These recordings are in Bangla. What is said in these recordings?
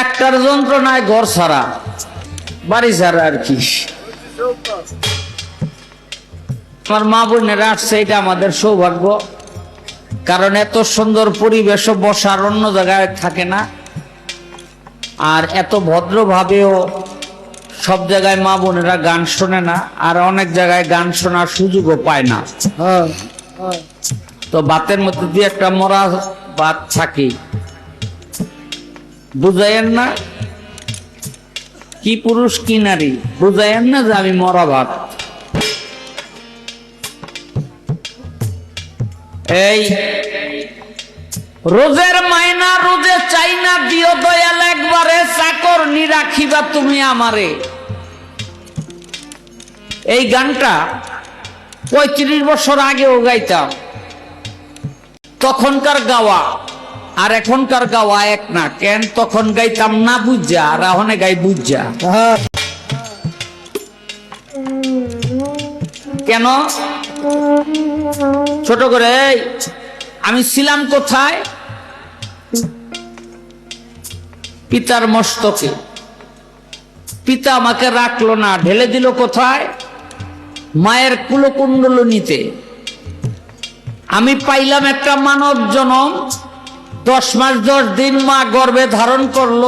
একটার যন্ত্রণায় ঘর ছাড়া। বাড়ি ছাড়া আর কি। আমার মা বোনেরা আসছে এটা আমাদের সৌভাগ্য। কারণ এত সুন্দর পরিবেশ বসার অন্য জায়গায় থাকে না। আর এত ভদ্রভাবেও সব জায়গায় মা বোনেরা গান শোনে না আর অনেক জায়গায় গান শোনার সুযোগও পায় না। হ্যাঁ হ্যাঁ। তো বাতের মধ্যে দিয়ে একটা মরা বাত থাকি। বুঝাইয়েন না? কি পুরুষ, কি নারী? বুঝাইয়েন না যে আমি মরা ভাত? এই, রোজের মায়না রোজে চাই না, দিও দয়াল একবারে, চাকর নি রাখিবা তুমি আমারে। এই গানটা পঁয়ত্রিশ বছর আগেও গাইতাম। তখনকার গাওয়া। আর এখনকার গাওয়া এক না, কেন তখন গাইতাম না বুঝা, আর এখনে গাই বুঝা। কেন? ছোট করে আমি ছিলাম কোথায়? পিতার মস্তকে। পিতা আমাকে রাখল না, ঢেলে দিল কোথায়? মায়ের কুলকুণ্ডল নিতে আমি পাইলাম একটা মানব জনম। দশ মাস, দশ দিন মা গর্ভে ধারণ করল,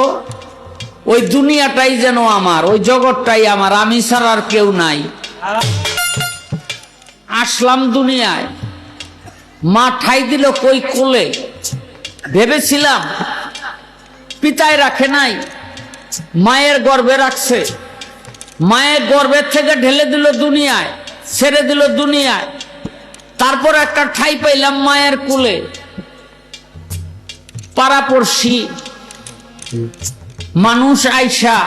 ওই দুনিয়াটাই যেন আমার, ওই জগৎটাই আমার, আমি ছাড়া আর কেউ নাই। আসলাম দুনিয়ায়, মা ঠাই দিল কই কোলে? ভেবেছিলাম, পিতায় রাখে নাই, মায়ের গর্বে রাখছে। মায়ের গর্ভের থেকে ঢেলে দিল দুনিয়ায়, ছেড়ে দিল দুনিয়ায়। তারপর একটা ঠাই পাইলাম মায়ের কুলে। পাড়াপড়শি মানুষ আইসা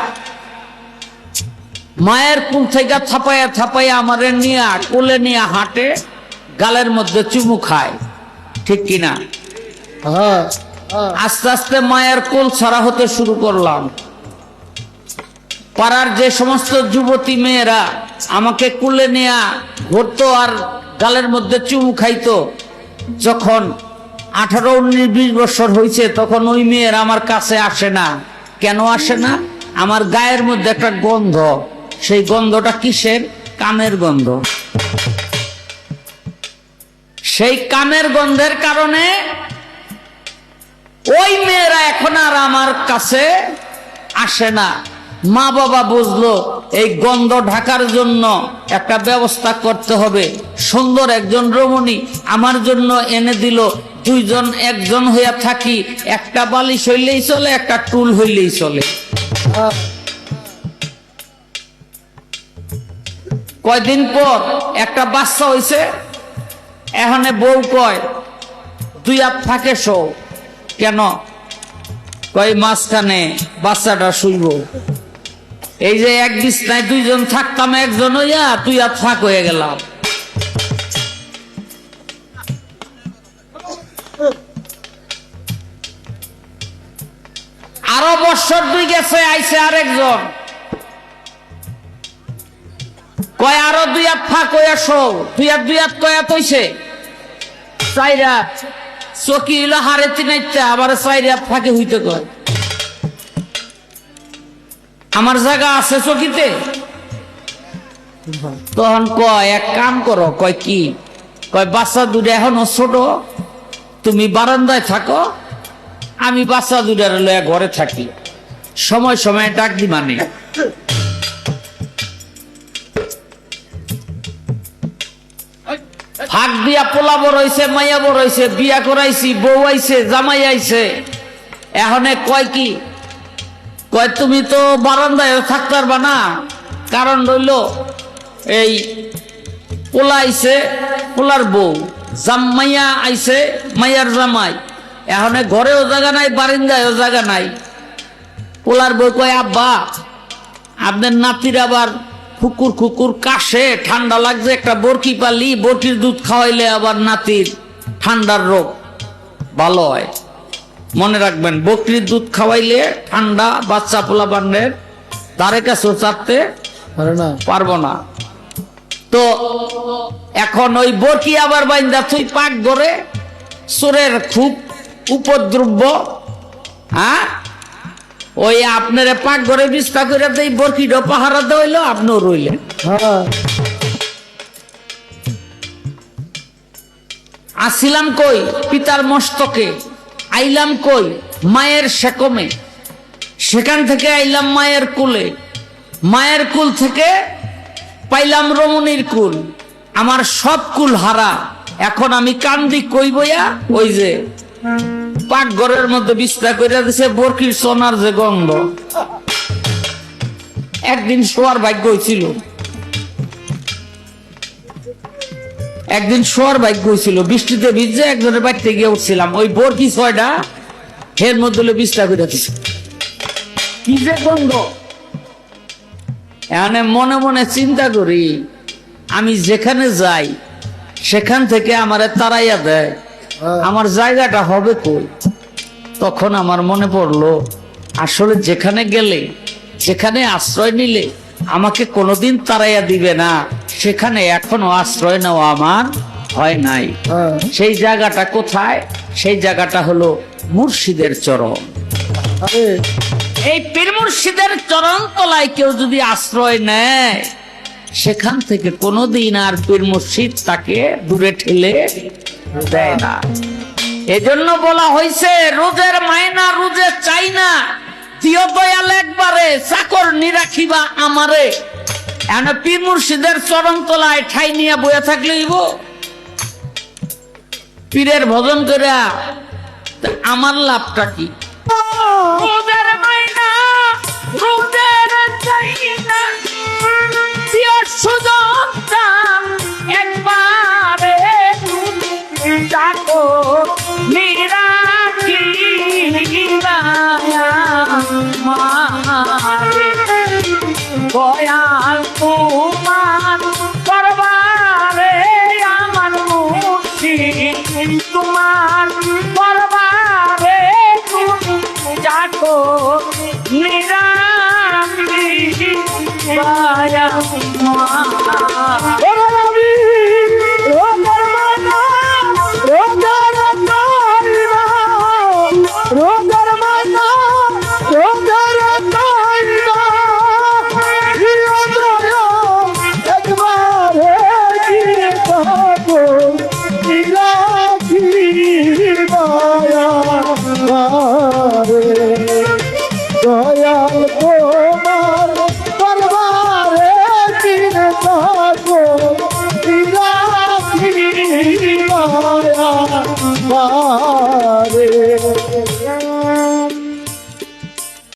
মায়ের কুল থেকে থাপাইয়া থাপাইয়া আমাদের নিয়ে কোলে নিয়ে হাঁটে গালের মধ্যে চুমু খায়। ঠিক কিনা? হ্যাঁ হ্যাঁ। আস্তে আস্তে মায়ের কোল ছাড়া হতে শুরু করলাম। পাড়ার যে সমস্ত যুবতী মেয়েরা আমাকে কুলে নেয়া ঘুরতো আর গালের মধ্যে চুমু খাইতো যখন আঠারো, উনিশ, বিশ বছর হয়েছে তখন ওই মেয়ের আমার কাছে আসে না। কেন আসে না? আমার গায়ের মধ্যে একটা গন্ধ। সেই গন্ধটা কিসের? কামের গন্ধ। সেই কামের গন্ধের কারণে ওই মেয়েরা এখন আর আমার কাছে আসে না। মা বাবা বুঝলো, এই গন্ধ ঢাকার জন্য একটা ব্যবস্থা করতে হবে। সুন্দর একজন রমণী আমার জন্য এনে দিল। দুইজন, একজন হইয়া থাকি, একটা বালিশ হইলেই চলে, একটা টুল হইলেই চলে। কয়দিন পর একটা বাচ্চা হইছে এখানে বউ কয়, তুই আর থাকে শো কেন? কয়, মাঝখানে বাচ্চাটা শুইব। এই যে এক বিছনায় দুইজন থাকতাম, একজন হইয়া, তুই আর থাক, হয়ে গেলাম। আরও বছর দুই গেছে, আইছে আরেকজন। কয় আরও দুই হাত ফাঁক হইয়া শো, দুই হাত দুই হাত কয়া তৈছে চাইরা চকি হইল হারে তিনাইতে, আবার চাইরা ফাঁকে হইতে কয়। আমার জায়গা আছে চকিতে? তখন কয়, এক কাম করো, কয় কি? কয়, বাচ্চা দুটো এখনও ছোট, তুমি বারান্দায় থাকো আমি বাচ্চা দুটার লয়া ঘরে থাকি। সময় সময় ডাক দি মানে। ফাঁক দিয়া পোলা বড় হইছে মাইয়া বড় হইছে বিয়া করাইছি বউ আইছে জামাই আইছে। এখনে কয় কি? কয় তুমি তো বারান্দায় থাকতে পারবা না। কারণ রইল এই পোলা আইছে পোলার বউ। জামাইয়া আইছে মাইয়ার জামাই। এখনে ঘরেও জায়গা নাই বারিন্দায়ও জায়গা নাই। পোলার বই কয় আব্বা আপনার নাতির আবার কুকুর কুকুর কাশে ঠান্ডা লাগছে একটা বরকি পালি বরকির দুধ খাওয়াইলে আবার নাতির ঠান্ডার রোগ। ভালো হয়। মনে রাখবেন বকরির দুধ খাওয়াইলে ঠান্ডা বাচ্চা পোলা বান্ডের তারে কাছেও চাপতে পারব না। তো এখন ওই বরকি আবার বাইন্দা তুই পাক করে চোরের খুব উপদ্রব্য হ্যাঁ? ওই আপনার পাক ঘরে বিস্তা করে দেই বরকিটা পাহারা দেওয়াইলো আপনিও রইলেন। হ্যাঁ। আসিলাম কই? পিতার মস্তকে। আইলাম কই? মায়ের সেকমে। সেখান থেকে আইলাম মায়ের কুলে। মায়ের কুল থেকে পাইলাম রমণীর কুল। আমার সব কুল হারা। এখন আমি কান্দি কই বইয়া? ওই যে। পাক ঘরের মধ্যে বিস্তার করে দিছে বরকির সোনার যে গন্ধ। একদিন শোয়ার ভাগ্য হয়েছিল একদিন শোয়ার ভাগ্য হয়েছিল বৃষ্টিতে ভিজে একজনের বাড়িতে গিয়ে উঠছিলাম। ওই বরকি ছয়টা এর মধ্যে বিস্তার করে দিছে। কি যে গন্ধ? এখানে মনে মনে চিন্তা করি আমি যেখানে যাই সেখান থেকে আমারে তাড়াইয়া দেয়। আমার জায়গাটা হবে কই? তখন আমার মনে পড়ল আসলে যেখানে গেলে যেখানে আশ্রয় নিলে আমাকে কোনোদিন তাড়াইয়া দিবে না। সেখানে এখনও আশ্রয় নেওয়া আমার হয় নাই। হ্যাঁ। সেই জায়গাটা কোথায়? সেই জায়গাটা হলো মুর্শিদের চরণ। আরে। এই পীর মুর্শিদের চরণ তলায় কেউ যদি আশ্রয় নেয় সেখান থেকে কোনোদিন আর পীর মুর্শিদ তাকে দূরে ঠেলে দেয় না। এজন্য বলা হয়েছে রোজের মায়না রোজে চাই না। দিও দয়াল একবারে, চাকর নিরাখিবা আমারে। এনে পীর মুর্শিদের চরণ তলায় ঠাই নিয়ে বয়ে থাকলে পীরের ভজন করে আমার লাভটা কি? মারে। দয়াল তোমার all the